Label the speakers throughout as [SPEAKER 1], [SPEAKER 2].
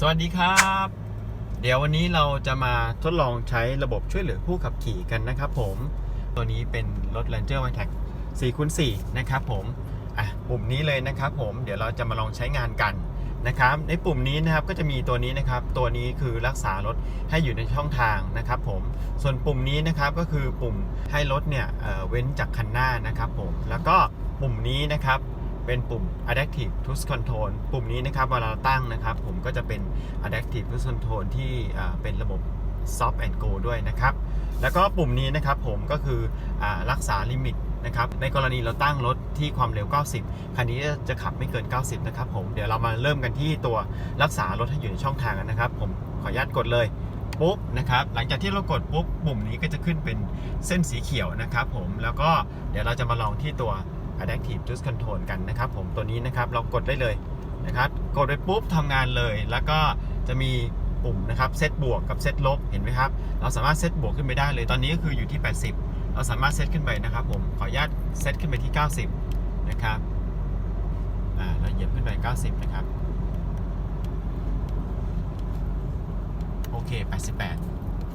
[SPEAKER 1] สวัสดีครับ เดี๋ยววันนี้เราจะมาทดลองใช้ระบบช่วยเหลือผู้ขับขี่กันนะครับผม ตัวนี้เป็นรถ Ranger m y t e c 4คูณ4นะครับผม อะปุ่มนี้เลยนะครับผม เดี๋ยวเราจะมาลองใช้งานกันนะครับ ในปุ่มนี้นะครับก็จะมีตัวนี้นะครับ ตัวนี้คือรักษารถให้อยู่ในช่องทางนะครับผม ส่วนปุ่มนี้นะครับก็คือปุ่มให้รถเนี่ยเเว้นจากคันหน้านะครับผม แล้วก็ปุ่มนี้นะครับ เป็นปุ่ม Adaptive Cruise Control ปุ่มนี้นะครับเวลาตั้งนะครับ ผมก็จะเป็น Adaptive Cruise Control ที่เป็นระบบ Soft and Go ด้วยนะครับ แล้วก็ปุ่มนี้นะครับผมก็คืออรักษาลิมิตนะครับในกรณีเราตั้งรถที่ความเร็ว 90 คันนี้จะขับไม่เกิน 90 นะครับผม เดี๋ยวเรามาเริ่มกันที่ตัวรักษารถให้อยู่ในช่องทางนะครับ ผมขออนุญาตกดเลยปุ๊บนะครับ หลังจากที่เรากดปุ๊บปุ่มนี้ก็จะขึ้นเป็นเส้นสีเขียวนะครับผม แล้วก็เดี๋ยวเราจะมาลองที่ตัว Adaptive Cruise Control กันนะครับผมตัวนี้นะครับเรากดได้เลยนะครับกดไปปุ๊บทำงานเลย แล้วก็จะมีปุ่มนะครับเซตบวกกับเซตลบเห็นไหมครับ เราสามารถเซตบวกขึ้นไปได้เลย ตอนนี้ก็คืออยู่ที่ 80 เราสามารถเซตขึ้นไปนะครับผมขออนุญาตเซตขึ้นไปที่ 90 นะครับอ่าเราเหยียบขึ้นไป 90 นะครับโอเค 88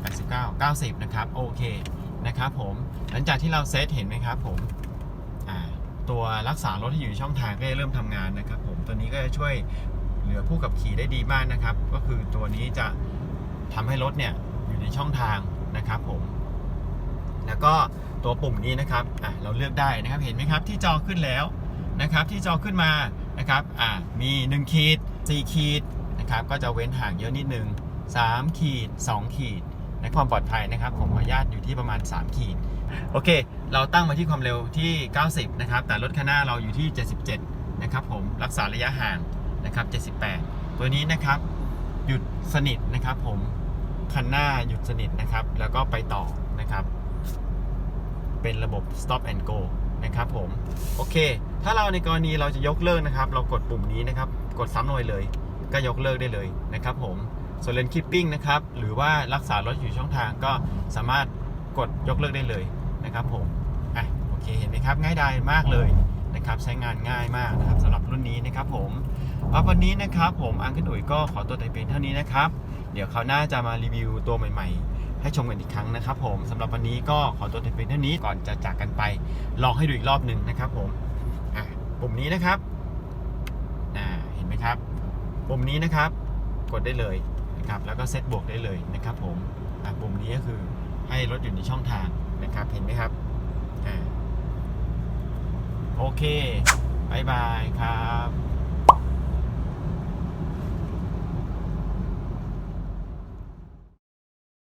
[SPEAKER 1] 89 90 นะครับโอเคนะครับผมหลังจากที่เราเซตเห็นไหมครับผม ตัวรักษารถที่อยู่ในช่องทางก็จะเริ่มทำงานนะครับ ผมตัวนี้ก็จะช่วยเหลือผู้ขับขี่ได้ดีมากนะครับ ก็คือตัวนี้จะทำให้รถเนี่ยอยู่ในช่องทางนะครับผม แล้วก็ตัวปุ่มนี้นะครับอ่าเราเลือกได้นะครับเห็นไหมครับที่จอขึ้นแล้วนะครับ ที่จอขึ้นมานะครับอ่ามี1ขีด4ขีดนะครับก็จะเว้นห่างเยอะนิดนึง3ขีด2ขีดในความปลอดภัยนะครับผมขออนุญาตอยู่ที่ประมาณ 3 ขีด โอเค เราตั้งมาที่ความเร็วที่ 90 นะครับ แต่รถคันหน้าเราอยู่ที่ 77 นะครับผม รักษาระยะห่างนะครับ 78 ตัวนี้นะครับ หยุดสนิทนะครับผม คันหน้าหยุดสนิทนะครับ แล้วก็ไปต่อนะครับ เป็นระบบ stop and go นะครับผม โอเค ถ้าเราในกรณีเราจะยกเลิกนะครับ เรากดปุ่มนี้นะครับ กดซ้ำลงไปเลย ก็ยกเลิกได้เลยนะครับผมส่วนเลนคิปปิ้งนะครับ หรือว่ารักษารถอยู่ช่องทางก็สามารถกดยกเลิกได้เลย นะครับผมอะโอเคเห็นไหมครับง่ายดายมากเลยนะครับใช้งานง่ายมากนะครับสำหรับรุ่นนี้นะครับผมเอาวันนี้นะครับผมอังคินอุ๋ยก็ขอตัวแต่เพียงเท่านี้นะครับ เดี๋ยวคราวหน้าจะมารีวิวตัวใหม่ ๆ ให้ชมกันอีกครั้งนะครับ ผมสำหรับวันนี้ก็ขอตัวแต่เพียงเท่านี้ก่อนจะจากกันไปลองให้ดูอีกรอบหนึ่งนะครับ ผมอะปุ่มนี้นะครับอ่าเห็นไหมครับปุ่มนี้นะครับ กดได้เลยนะครับแล้วก็เซตบวกได้เลยนะครับ ผมอะปุ่มนี้ก็คือให้รถอยู่ในช่องทาง นะครับ เห็นไหมครับอโอเคบายบายครับ